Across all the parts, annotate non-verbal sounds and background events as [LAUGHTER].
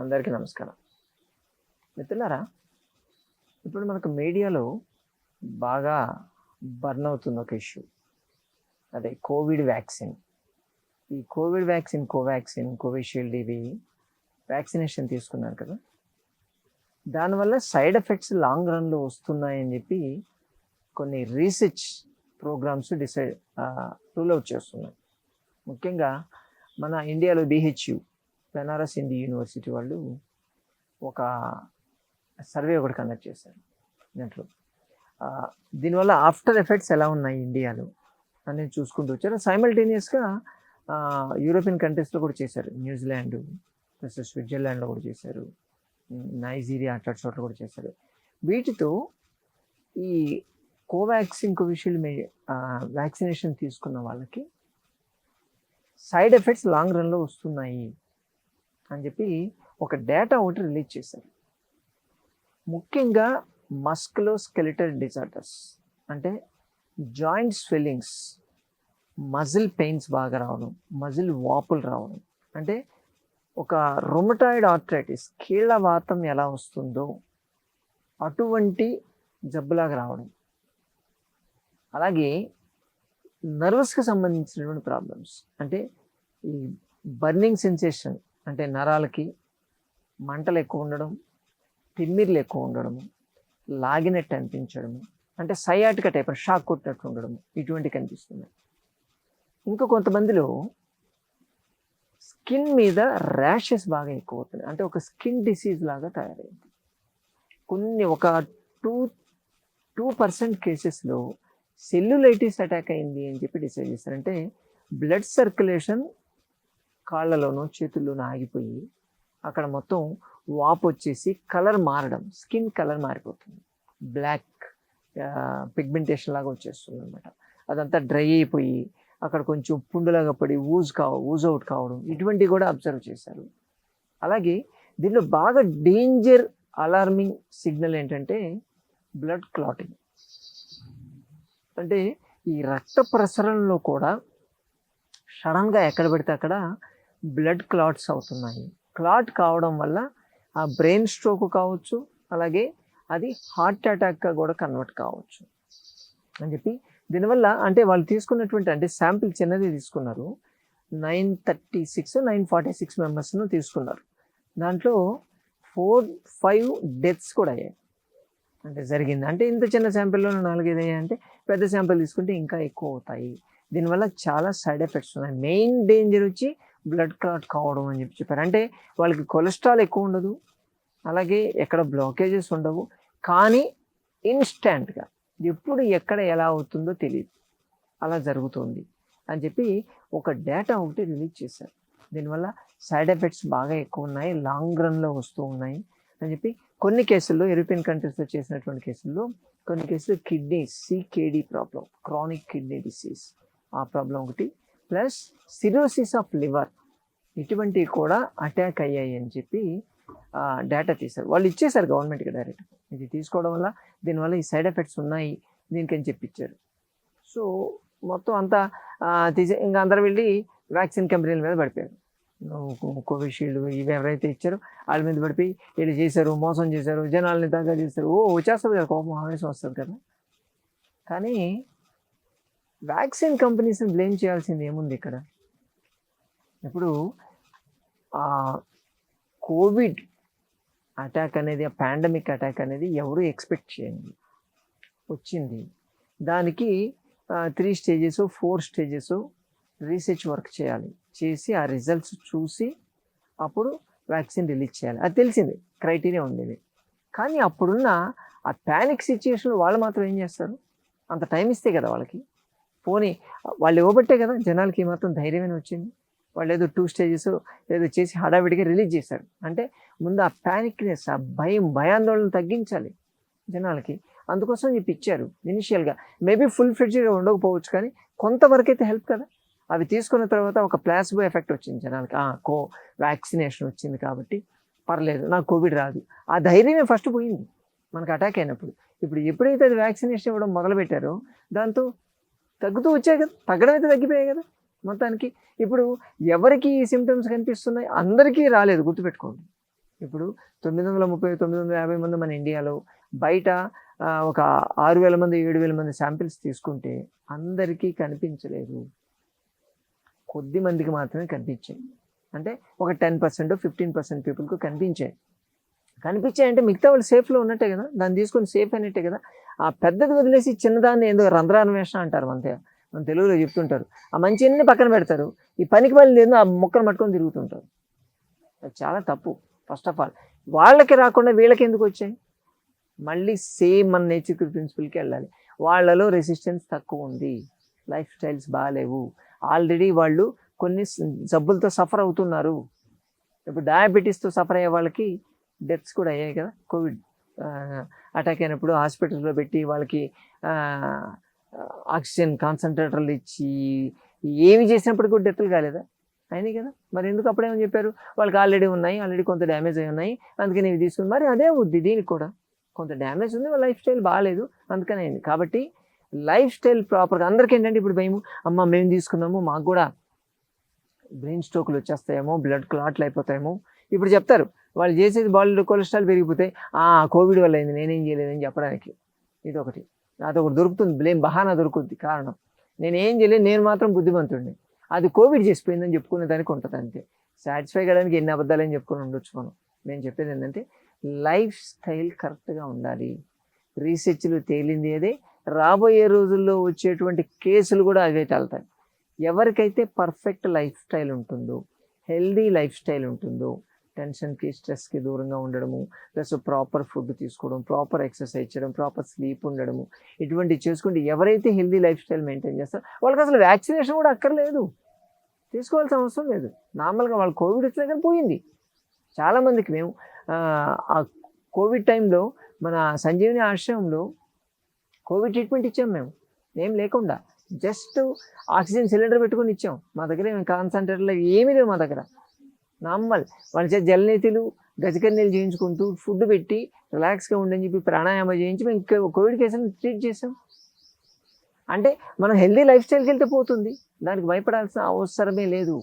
అందరికీ నమస్కారం. మిత్రులారా ఇప్పుడు మనకు మీడియాలో బాగా బర్న్ అవుతుంది ఒక ఇష్యూ. అదే కోవిడ్ వ్యాక్సిన్. ఈ కోవిడ్ వ్యాక్సిన్ కోవాక్సిన్ కోవిషీల్డ్ ఇవి వ్యాక్సినేషన్ తీసుకున్నారు కదా. దానివల్ల సైడ్ ఎఫెక్ట్స్ లాంగ్ రన్లో వస్తున్నాయని చెప్పి కొన్ని research programmes decide rule out చేస్తున్నాయి. ముఖ్యంగా మన ఇండియాలో బిహెచ్యు బెనారస్ హిందీ యూనివర్సిటీ వాళ్ళు ఒక సర్వే ఒకటి కండక్ట్ చేశారు దాంట్లో. దీనివల్ల ఆఫ్టర్ ఎఫెక్ట్స్ ఎలా ఉన్నాయి ఇండియాలో అనేది చూసుకుంటూ వచ్చారు. సైమల్టేనియస్గా యూరోపియన్ కంట్రీస్లో కూడా చేశారు. న్యూజిలాండ్ ప్లస్ స్విట్జర్లాండ్లో కూడా చేశారు. నైజీరియా అట్లాంటి చోట్ల కూడా చేశారు. వీటితో ఈ కోవాక్సిన్ కోవిషీల్డ్ మే వ్యాక్సినేషన్ తీసుకున్న వాళ్ళకి సైడ్ ఎఫెక్ట్స్ లాంగ్ రన్లో వస్తున్నాయి. అని చెప్పి ఒక డేటా ఒకటి రిలీజ్ చేశారు. ముఖ్యంగా మస్కులో స్కెలిటల్ డిజార్డర్స్ అంటే జాయింట్ స్వెల్లింగ్స్ మజిల్ పెయిన్స్ బాగా రావడం మజిల్ వాపులు రావడం. అంటే ఒక రొమటాయిడ్ ఆర్థరైటిస్ కీళ్ళ వాతం ఎలా వస్తుందో అటువంటి జబ్బులాగా రావడం. అలాగే నర్వస్కి సంబంధించినటువంటి ప్రాబ్లమ్స్ అంటే ఈ బర్నింగ్ సెన్సేషన్ అంటే నరాలకి మంటలు ఎక్కువ ఉండడం తిమ్మిర్లు ఎక్కువ ఉండడము లాగినట్టు అనిపించడము అంటే సయాటిక టైప్ షాక్ కొట్టినట్టు ఉండడము ఇటువంటి కనిపిస్తున్నాయి. ఇంకా కొంతమందిలో స్కిన్ మీద ర్యాషెస్ బాగా ఎక్కువ అవుతున్నాయి. అంటే ఒక స్కిన్ డిసీజ్ లాగా తయారైంది. కొన్ని ఒక టూ టూ పర్సెంట్ కేసెస్లో సెల్యులైటిస్ అటాక్ అయింది అని చెప్పి డిసైడ్ చేస్తారు అంటే బ్లడ్ సర్క్యులేషన్ కాళ్ళలోనూ చేతుల్లోనూ ఆగిపోయి అక్కడ మొత్తం వాపు వచ్చేసి కలర్ మారడం స్కిన్ కలర్ మారిపోతుంది. బ్లాక్ పిగ్మెంటేషన్ లాగా వచ్చేస్తుంది అనమాట అదంతా డ్రై అయిపోయి అక్కడ కొంచెం పుండులాగా పడి ఊజ్ కావ ఊజ్ అవుట్ కావడం ఇటువంటివి కూడా అబ్జర్వ్ చేశారు. అలాగే దీనిలో బాగా డేంజర్ అలార్మింగ్ సిగ్నల్ ఏంటంటే బ్లడ్ క్లాటింగ్. అంటే ఈ రక్త ప్రసరణలో కూడా సడన్గా ఎక్కడ పెడితే అక్కడ బ్లడ్ క్లాట్స్ అవుతున్నాయి. క్లాట్ కావడం వల్ల ఆ బ్రెయిన్ స్ట్రోక్ కావచ్చు అలాగే అది హార్ట్ అటాక్గా కూడా కన్వర్ట్ కావచ్చు. అని చెప్పి దీనివల్ల అంటే వాళ్ళు తీసుకున్నటువంటి అంటే శాంపిల్ చిన్నది తీసుకున్నారు. Nine thirty six nine forty six మెంబర్స్ను తీసుకున్నారు. దాంట్లో ఫోర్ ఫైవ్ డెత్స్ కూడా అయ్యాయి. అంటే జరిగింది. అంటే ఇంత చిన్న శాంపిల్లో నాలుగైదు అయ్యాయి. అంటే పెద్ద శాంపిల్ తీసుకుంటే ఇంకా ఎక్కువ అవుతాయి. దీనివల్ల చాలా సైడ్ ఎఫెక్ట్స్ ఉన్నాయి. మెయిన్ డేంజర్ వచ్చి బ్లడ్ క్లాట్ కావడం అని చెప్పి చెప్పారు. అంటే వాళ్ళకి కొలెస్ట్రాల్ ఎక్కువ ఉండదు అలాగే ఎక్కడ బ్లాకేజెస్ ఉండవు కానీ ఇన్స్టెంట్గా ఎప్పుడు ఎక్కడ ఎలా అవుతుందో తెలియదు అలా జరుగుతుంది అని చెప్పి ఒక డేటా ఒకటి రిలీజ్ చేశారు. దీనివల్ల సైడ్ ఎఫెక్ట్స్ బాగా ఎక్కువ ఉన్నాయి లాంగ్ రన్లో వస్తూ ఉన్నాయి అని చెప్పి కొన్ని కేసుల్లో యూరోపియన్ కంట్రీస్లో చేసినటువంటి కేసుల్లో కొన్ని కేసులు kidney CKD problem chronic kidney disease ఆ ప్రాబ్లం ఒకటి ప్లస్ సిరోసిస్ ఆఫ్ లివర్ ఇటువంటివి కూడా అటాక్ అయ్యాయి అని చెప్పి డేటా తీశారు. వాళ్ళు ఇచ్చేశారు గవర్నమెంట్కి డైరెక్ట్ ఇది తీసుకోవడం వల్ల దీనివల్ల ఈ సైడ్ ఎఫెక్ట్స్ ఉన్నాయి దీనికని చెప్పిచ్చారు. సో మొత్తం అంతా తీసే ఇంకా అందరు వెళ్ళి వ్యాక్సిన్ కంపెనీల మీద పడిపోయారు. నువ్వు కోవిషీల్డ్ ఇవి ఎవరైతే ఇచ్చారో వాళ్ళ మీద పడిపోయి వీళ్ళు చేశారు మోసం చేశారు జనాల్ని దగ్గర చేశారు. ఓ వచ్చేస్తుంది కదా కోపం ఆవేశం వస్తుంది కదా. కానీ వ్యాక్సిన్ కంపెనీస్ని బ్లేమ్ చేయాల్సింది ఏముంది ఇక్కడ? ఇప్పుడు ఆ కోవిడ్ అటాక్ అనేది ఆ పాండమిక్ అటాక్ అనేది ఎవరు ఎక్స్పెక్ట్ చేయండి. వచ్చింది. దానికి three stages four stages research work చేయాలి. చేసి ఆ రిజల్ట్స్ చూసి అప్పుడు వ్యాక్సిన్ రిలీజ్ చేయాలి. అది తెలిసింది. క్రైటీరియా ఉండేది. కానీ అప్పుడున్న ఆ ప్యానిక్ సిచ్యుయేషన్లో వాళ్ళు మాత్రం ఏం చేస్తారు? అంత టైం ఇస్తే కదా వాళ్ళకి. పోనీ వాళ్ళు ఇవ్వబట్టే కదా జనాలకి మాత్రం ధైర్యమైన వచ్చింది. వాళ్ళు ఏదో టూ స్టేజెస్ ఏదో చేసి హడావిడిగా రిలీజ్ చేశారు. అంటే ముందు ఆ ప్యానిక్నెస్ ఆ భయం భయాందోళన తగ్గించాలి జనాలకి. అందుకోసం చెప్పి ఇచ్చారు ఇనిషియల్గా మేబీ ఫుల్ ఫ్రిడ్జ్గా ఉండకపోవచ్చు కానీ కొంతవరకు అయితే హెల్ప్ కదా. అవి తీసుకున్న తర్వాత ఒక ప్లాసిబో ఎఫెక్ట్ వచ్చింది జనాలకి. ఆ, కో వ్యాక్సినేషన్ వచ్చింది కాబట్టి పర్లేదు నాకు కోవిడ్ రాదు. ఆ ధైర్యమే ఫస్ట్ పోయింది. మనకు అటాక్ అయినప్పుడు. ఇప్పుడు ఎప్పుడైతే అది వ్యాక్సినేషన్ ఇవ్వడం మొదలుపెట్టారో దాంతో తగ్గుతూ వచ్చాయి కదా. తగ్గడం అయితే తగ్గిపోయాయి కదా మొత్తానికి. ఇప్పుడు ఎవరికి ఈ సిమ్టమ్స్ కనిపిస్తున్నాయి? అందరికీ రాలేదు గుర్తుపెట్టుకోండి. ఇప్పుడు తొమ్మిది వందల ముప్పై తొమ్మిది వందల యాభై మంది మన ఇండియాలో బయట ఒక ఆరు వేల మంది ఏడు వేల మంది శాంపిల్స్ తీసుకుంటే అందరికీ కనిపించలేదు. కొద్ది మందికి మాత్రమే కనిపించాయి. అంటే ఒక టెన్ పర్సెంట్ ఫిఫ్టీన్ పర్సెంట్ పీపుల్కి కనిపించాయి. కనిపించాయంటే మిగతా వాళ్ళు సేఫ్లో ఉన్నట్టే కదా? దాన్ని తీసుకొని సేఫ్ అయినట్టే కదా? ఆ పెద్దది వదిలేసి చిన్నదాన్ని ఏదో రంధ్రాన్వేషణ అంటారు మన మన తెలుగులో చెప్తుంటారు. ఆ మంచి అన్ని పక్కన పెడతారు. ఈ పనికి మళ్ళీ ఏందో ఆ మొక్కను పట్టుకొని తిరుగుతుంటారు. అది చాలా తప్పు ఫస్ట్ ఆఫ్ ఆల్ వాళ్ళకి రాకుండా వీళ్ళకి ఎందుకు వచ్చాయి? మళ్ళీ సేమ్ మన నేచర్ ప్రిన్సిపల్కి వెళ్ళాలి. వాళ్ళలో రెసిస్టెన్స్ తక్కువ ఉంది. లైఫ్ స్టైల్స్ బాగాలేవు ఆల్రెడీ వాళ్ళు కొన్ని జబ్బులతో సఫర్ అవుతున్నారు. ఇప్పుడు డయాబెటీస్తో సఫర్ అయ్యే వాళ్ళకి డెత్స్ కూడా అయ్యాయి కదా కోవిడ్ అటాక్ అయినప్పుడు హాస్పిటల్లో పెట్టి వాళ్ళకి ఆక్సిజన్ కాన్సన్ట్రేటర్లు ఇచ్చి ఏమి చేసినప్పుడు కూడా డెత్లు కాలేదా? అయినాయి కదా. మరి ఎందుకు అప్పుడేమని చెప్పారు? వాళ్ళకి ఆల్రెడీ ఉన్నాయి ఆల్రెడీ కొంత డ్యామేజ్ అయి ఉన్నాయి అందుకని ఇవి తీసుకుని మరి అదే ఉంది దీనికి కూడా. కొంత డ్యామేజ్ ఉంది వాళ్ళ లైఫ్ స్టైల్ బాగాలేదు అందుకని అయింది. కాబట్టి లైఫ్ స్టైల్ ప్రాపర్గా అందరికీ ఏంటంటే ఇప్పుడు భయము అమ్మ మేము తీసుకున్నాము మాకు కూడా బ్రెయిన్ స్ట్రోక్లు వచ్చేస్తాయేమో బ్లడ్ క్లాట్లు అయిపోతాయేమో. ఇప్పుడు చెప్తారు వాళ్ళు చేసేది బాడీలో కొలెస్ట్రాల్ పెరిగిపోతే ఆ కోవిడ్ వల్ల అయింది నేనేం చేయలేదని చెప్పడానికి. ఇది ఒకటి అదొకటి దొరుకుతుంది బ్లేమ్ బహానా దొరుకుతుంది కారణం. నేను ఏం చేయలేదు నేను మాత్రం బుద్ధిమంతుడిని. అది కోవిడ్ చేసిపోయిందని చెప్పుకునే దానికి ఉంటుంది అంతే. సాటిస్ఫై కావడానికి ఎన్ని అబద్ధాలు అని చెప్పుకొని ఉండొచ్చు మనం. నేను చెప్పేది ఏంటంటే లైఫ్ స్టైల్ కరెక్ట్గా ఉండాలి. రీసెర్చ్లు తేలింది అదే. రాబోయే రోజుల్లో వచ్చేటువంటి కేసులు కూడా అవే తేలుతాయి. ఎవరికైతే పర్ఫెక్ట్ లైఫ్ స్టైల్ ఉంటుందో హెల్దీ లైఫ్ స్టైల్ ఉంటుందో టెన్షన్కి స్ట్రెస్కి దూరంగా ఉండడము ప్లస్ ప్రాపర్ ఫుడ్ తీసుకోవడం ప్రాపర్ ఎక్సర్సైజ్ చేయడం ప్రాపర్ స్లీప్ ఉండడము ఇటువంటి చేసుకుంటే ఎవరైతే హెల్దీ లైఫ్ స్టైల్ మెయింటైన్ చేస్తారో వాళ్ళకి అసలు వ్యాక్సినేషన్ కూడా అక్కర్లేదు. తీసుకోవాల్సిన అవసరం లేదు. నార్మల్గా వాళ్ళు కోవిడ్ వచ్చినా కానీ పోయింది. చాలామందికి మేము ఆ, కోవిడ్ టైంలో మన సంజీవని ఆశ్రయంలో కోవిడ్ ట్రీట్మెంట్ ఇచ్చాం మేము. ఏం లేకుండా జస్ట్ ఆక్సిజన్ సిలిండర్ పెట్టుకొని ఇచ్చాం. మా దగ్గర ఏమి కాన్సన్ట్రేటర్లు ఏమీ లేవు మా దగ్గర. నార్మల్. వాళ్ళ చేత జలనీతులు గజకన్నీలు చేయించుకుంటూ ఫుడ్ పెట్టి రిలాక్స్గా ఉండని చెప్పి ప్రాణాయామం చేయించి మేము కోవిడ్ కేసులను ట్రీట్ చేసాం అంటే మనం హెల్దీ లైఫ్ స్టైల్కి వెళ్తే పోతుంది. దానికి భయపడాల్సిన అవసరమే లేదు.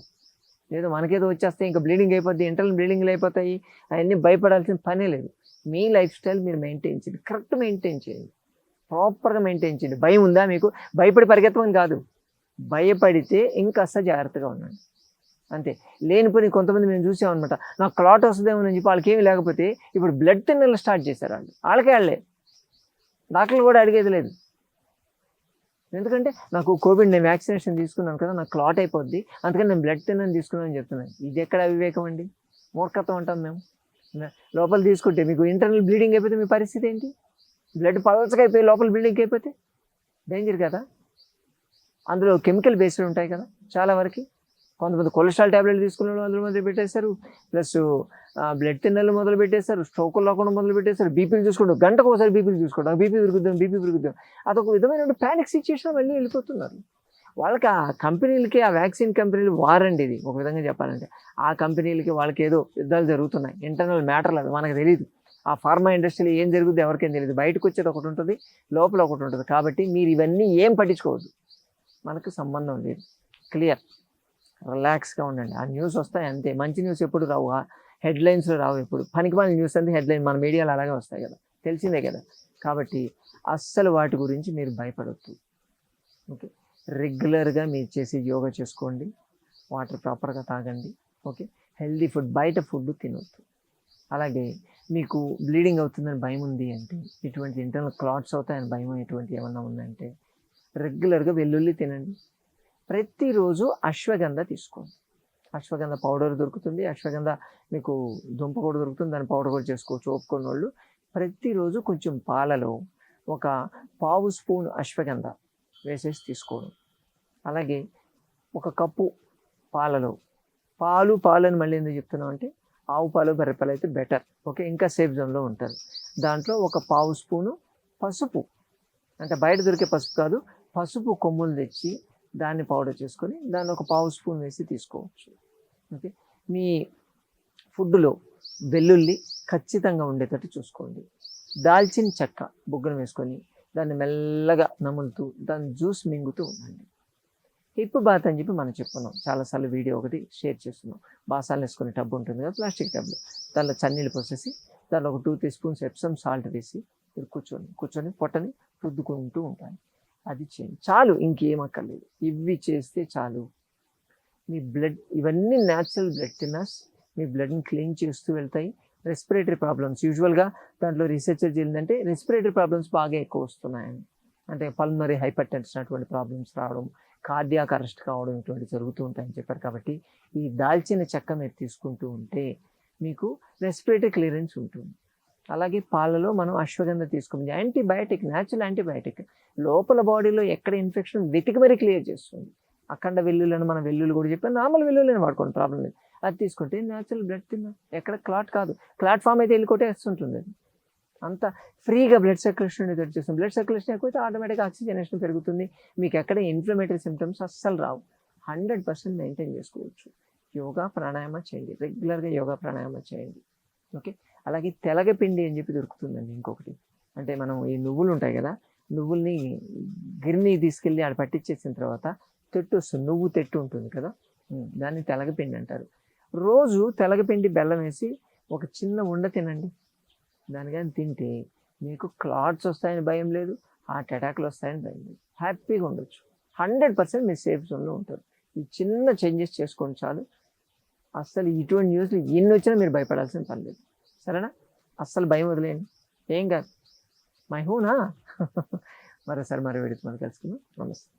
లేదు మనకేదో వచ్చేస్తే ఇంకా బ్లీడింగ్ అయిపోద్ది ఇంటర్నల్ బ్లీడింగ్లు అయిపోతాయి అవన్నీ భయపడాల్సిన పనే లేదు. మీ లైఫ్ స్టైల్ మీరు మెయింటైన్ చేయండి. కరెక్ట్ మెయింటైన్ చేయండి. ప్రాపర్గా మెయింటైన్ చేయండి. భయం ఉందా మీకు? భయపడి పరిగెత్తమని కాదు. భయపడితే ఇంకాస్త జాగ్రత్తగా ఉండండి. అంతే. లేనిపోయి కొంతమంది మేము చూసామన్నమాట. నాకు క్లాట్ వస్తుందేమో అని చెప్పి వాళ్ళకి ఏమి లేకపోతే ఇప్పుడు బ్లడ్ తిన్నలు స్టార్ట్ చేశారు వాళ్ళు. వాళ్ళకే వాళ్ళే. డాక్టర్లు కూడా అడిగేది లేదు. ఎందుకంటే నాకు కోవిడ్ నేను వ్యాక్సినేషన్ తీసుకున్నాను కదా నాకు క్లాట్ అయిపోద్ది. అందుకని నేను బ్లడ్ తిన్నని తీసుకున్నాను చెప్తున్నాను. ఇది ఎక్కడ అవివేకం అండి? మూర్ఖత్వం అంటాం మేము. లోపల తీసుకుంటే మీకు ఇంటర్నల్ బ్లీడింగ్ అయిపోతే మీ పరిస్థితి ఏంటి? బ్లడ్ పలచగా అయిపోయి లోపల బ్లీడింగ్ అయిపోతే డేంజర్ కదా? అందులో కెమికల్ బేస్డ్ ఉంటాయి కదా చాలా వరకు. కొంతమంది కొలెస్ట్రాల్ ట్యాబ్లెట్ తీసుకున్న వాళ్ళు మొదలు మొదలు పెట్టేశారు. ప్లస్ బ్లడ్ తిన్నలు మొదలు పెట్టేశారు. స్ట్రోకులు రాకుండా మొదలు పెట్టేశారు. బీపీలు చూసుకుంటాం గంటకు ఒకసారి బీపీలు చూసుకోవడం బీపీ పెరుగుతాం బీపీ పెరుగుతాం అదొక విధమైన ప్యానిక్ సిచ్యువేషన్ వెళ్ళి వెళ్ళిపోతున్నారు. వాళ్ళకి ఆ కంపెనీలకి ఆ వ్యాక్సిన్ కంపెనీలు వారండి ఇది. ఒక విధంగా చెప్పాలంటే ఆ కంపెనీలకి వాళ్ళకి ఏదో యుద్ధాలు జరుగుతున్నాయి. ఇంటర్నల్ మ్యాటర్లు అది మనకు తెలియదు ఆ ఫార్మా ఇండస్ట్రీలో ఏం జరుగుద్ది ఎవరికేం తెలియదు బయటకు వచ్చేది ఒకటి ఉంటుంది లోపల ఒకటి ఉంటుంది. కాబట్టి మీరు ఇవన్నీ ఏం పట్టించుకోవద్దు. మనకు సంబంధం లేదు. క్లియర్ రిలాక్స్గా ఉండండి. ఆ న్యూస్ వస్తాయి అంతే. మంచి న్యూస్ ఎప్పుడు రావు? హెడ్లైన్స్లో రావు ఎప్పుడు? పనికిమాలిన న్యూస్ అంతే హెడ్లైన్ మన మీడియాలో అలాగే వస్తాయి కదా. తెలిసిందే కదా. కాబట్టి అస్సలు వాటి గురించి మీరు భయపడొద్దు. ఓకే? రెగ్యులర్గా మీరు చేసి యోగా చేసుకోండి. వాటర్ ప్రాపర్గా తాగండి. ఓకే? హెల్దీ ఫుడ్ బయట ఫుడ్ తినొద్దు. అలాగే మీకు బ్లీడింగ్ అవుతుందని భయం ఉంది అంటే ఇటువంటి ఇంటర్నల్ క్లాట్స్ అవుతాయని భయం ఎటువంటి ఏమన్నా ఉందంటే రెగ్యులర్గా వెల్లుల్లి తినండి. ప్రతిరోజు అశ్వగంధ తీసుకోండి. అశ్వగంధ పౌడర్ దొరుకుతుంది. అశ్వగంధ మీకు దుంప కూడా దొరుకుతుంది. దాని పౌడర్ కూడా చేసుకోవచ్చు. ఒప్పుకున్న వాళ్ళు ప్రతిరోజు కొంచెం పాలలో ఒక పావు స్పూన్ అశ్వగంధ వేసేసి తీసుకోవడం అలాగే ఒక కప్పు పాలలో పాలు పాలని మళ్ళీ ఎందుకు చెప్తున్నాం అంటే ఆవు పాలు బర్రెపాలు అయితే బెటర్ ఓకే? ఇంకా సేఫ్ జోన్లో ఉంటారు. దాంట్లో ఒక పావు స్పూను పసుపు. అంటే బయట దొరికే పసుపు కాదు పసుపు కొమ్ములు తెచ్చి దాన్ని పౌడర్ చేసుకొని దాన్ని ఒక పావు స్పూన్ వేసి తీసుకోవచ్చు. ఓకే? మీ ఫుడ్లో వెల్లుల్లి ఖచ్చితంగా ఉండేటట్టు చూసుకోండి. దాల్చిన చెక్క బొగ్గును వేసుకొని దాన్ని మెల్లగా నములుతూ దాని జ్యూస్ మింగుతూ ఉండండి. హిప్ బాత్ అని చెప్పి మనం చెప్పుకున్నాం. చాలాసార్లు వీడియో ఒకటి షేర్ చేస్తున్నాం. బాసాలు వేసుకునే టబ్ ఉంటుంది కదా ప్లాస్టిక్ టబ్లో దానిలో చన్నీళ్ళు పోసేసి దానిలో ఒక two three spoons Epsom salt వేసి మీరు కూర్చొని కూర్చొని పొట్టని రుద్దుకుంటూ ఉంటాను అది చేయండి. చాలు ఇంకేం అక్కర్లేదు. ఇవి చేస్తే చాలు. మీ బ్లడ్ ఇవన్నీ న్యాచురల్ బ్లడ్ థిన్నర్స్ మీ బ్లడ్ని క్లీన్ చేస్తూ వెళ్తాయి. రెస్పిరేటరీ ప్రాబ్లమ్స్ యూజువల్గా దాంట్లో రీసెర్చ్ ఏంటంటే రెస్పిరేటరీ ప్రాబ్లమ్స్ బాగా ఎక్కువ వస్తున్నాయని. అంటే పల్మరీ హైపర్ టెన్షన్ అటువంటి ప్రాబ్లమ్స్ రావడం కార్డియాక్ అరెస్ట్ కావడం ఇటువంటి జరుగుతూ ఉంటాయని చెప్పారు కాబట్టి ఈ దాల్చిన చెక్క మీరు తీసుకుంటూ ఉంటే మీకు రెస్పిరేటరీ క్లియరెన్స్ ఉంటుంది. అలాగే పాలలో మనం అశ్వగంధ తీసుకోవాలి యాంటీబయాటిక్ న్యాచురల్ యాంటీబయాటిక్ లోపల బాడీలో ఎక్కడ ఇన్ఫెక్షన్ వెతికి మరీ క్లియర్ చేస్తుంది. అఖండ వెల్లుల్లని మనం వెల్లుల్లి కూడా చెప్పాను నార్మల్ వెల్లుల్లని వాడుకోండి ప్రాబ్లం లేదు. అది తీసుకుంటే న్యాచురల్ బ్లడ్ తిన్నా ఎక్కడ క్లాట్ కాదు. క్లాట్ ఫామ్ అయితే వెళ్ళి కొట్టేస్తుంటుంది అది అంత ఫ్రీగా బ్లడ్ సర్క్యులేషన్ అనేది చేస్తుంది బ్లడ్ సర్క్యులేషన్ ఎక్కువైతే ఆటోమేటిక్గా ఆక్సిజనేషన్ పెరుగుతుంది. మీకు ఎక్కడ ఇన్ఫ్లమేటరీ సిమ్టమ్స్ అస్సలు రావు. హండ్రెడ్ పర్సెంట్ మెయింటైన్ చేసుకోవచ్చు. యోగా ప్రాణాయామ చేయండి. రెగ్యులర్గా యోగా ప్రాణాయామ చేయండి. ఓకే అలాగే తెలగపిండి అని చెప్పి దొరుకుతుందండి ఇంకొకటి. అంటే మనం ఈ నువ్వులు ఉంటాయి కదా నువ్వుల్ని గిర్ని తీసుకెళ్ళి ఆడ పట్టించేసిన తర్వాత తెట్టు వస్తుంది. నువ్వు తెట్టు ఉంటుంది కదా? దాన్ని తెలగపిండి అంటారు. రోజు తెలగపిండి బెల్లం వేసి ఒక చిన్న ఉండ తినండి. దాని కానీ తింటే మీకు క్లాట్స్ వస్తాయని భయం లేదు హార్ట్ అటాక్లు వస్తాయని భయం లేదు. హ్యాపీగా ఉండొచ్చు. హండ్రెడ్ పర్సెంట్ మీరు సేఫ్ జోన్లో ఉంటారు. ఈ చిన్న చేంజెస్ చేసుకోండి చాలు. అస్సలు ఇటువంటి న్యూస్లు ఎన్ని వచ్చినా మీరు భయపడాల్సిన పని లేదు. సరేనా? అస్సలు భయం వదిలేయండి. ఏం కాదు. మై హూనా? [LAUGHS] మరోసారి మరో వీడితో మనం కలుసుకుందాం. నమస్తే.